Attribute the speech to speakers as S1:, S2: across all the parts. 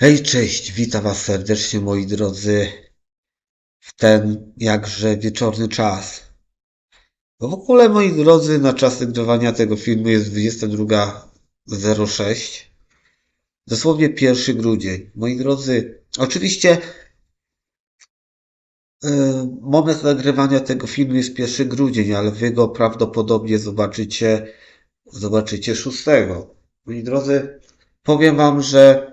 S1: Hej, cześć, witam Was serdecznie, moi drodzy, w ten jakże wieczorny czas. Bo w ogóle, moi drodzy, na czas nagrywania tego filmu jest 22.06. Dosłownie 1 grudzień. Moi drodzy, oczywiście e, moment nagrywania tego filmu jest 1 grudzień, ale Wy go prawdopodobnie zobaczycie, zobaczycie 6. Moi drodzy, powiem Wam, że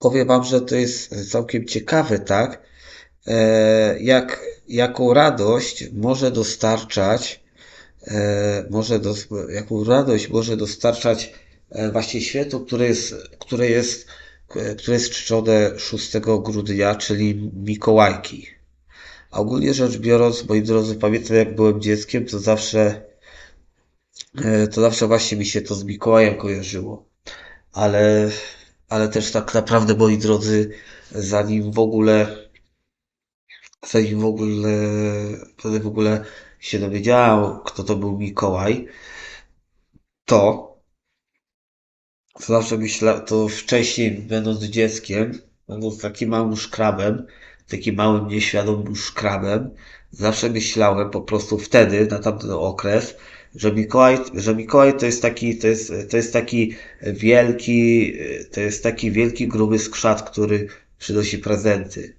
S1: Powiem Wam, że to jest całkiem ciekawe, tak? E, jak, jaką radość może dostarczać, e, może dos, jaką radość może dostarczać e, właśnie święto, które jest, które jest, które jest czczone 6 grudnia, czyli Mikołajki. A ogólnie rzecz biorąc, moi drodzy, pamiętam jak byłem dzieckiem, to zawsze, to zawsze właśnie mi się to z Mikołajem kojarzyło. Ale ale też tak naprawdę, moi drodzy, zanim w ogóle, zanim w ogóle, zanim w ogóle się dowiedziałem, kto to był Mikołaj, to, to zawsze myślałem, to wcześniej, będąc dzieckiem, będąc takim małym szkrabem, takim małym, nieświadomym szkrabem, zawsze myślałem po prostu wtedy, na tamten okres, że Mikołaj, że Mikołaj to jest taki, to jest, to jest taki wielki, to jest taki wielki, gruby skrzat, który przynosi prezenty.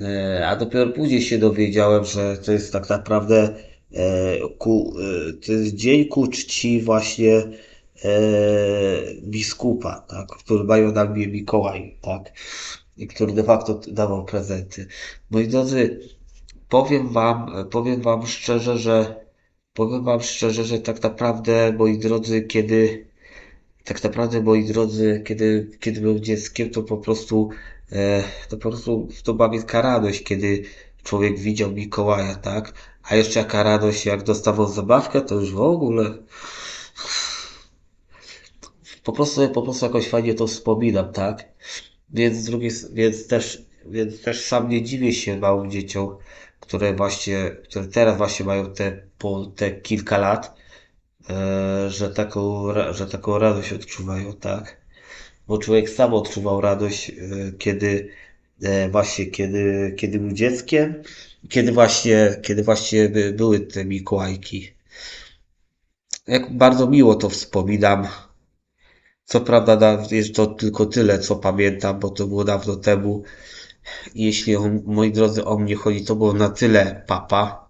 S1: E, A dopiero później się dowiedziałem, że to jest tak naprawdę e, ku, e, to jest dzień ku czci właśnie biskupa, tak, który mają na imię Mikołaj, tak, i który de facto dawał prezenty. Moi drodzy, powiem wam, powiem wam szczerze, że Powiem wam szczerze, że tak naprawdę, moi drodzy, kiedy tak naprawdę, moi drodzy, kiedy, kiedy byłem dzieckiem, to po prostu e, to po prostu to była wielka radość, kiedy człowiek widział Mikołaja, tak? A jeszcze jaka radość, jak dostawał zabawkę, to już w ogóle po prostu, po prostu jakoś fajnie to wspominam, tak? Więc s- więc też, więc też sam nie dziwię się małym dzieciom, które właśnie, które teraz właśnie mają te, po te kilka lat, e, że taką, że taką radość odczuwają, tak? Bo człowiek sam odczuwał radość, e, kiedy, e, właśnie, kiedy, kiedy był dzieckiem, kiedy właśnie, kiedy właśnie by- były te Mikołajki. Jak bardzo miło to wspominam. Co prawda, da- jest to tylko tyle, co pamiętam, bo to było dawno temu. Jeśli moi drodzy o mnie chodzi, to było na tyle papa.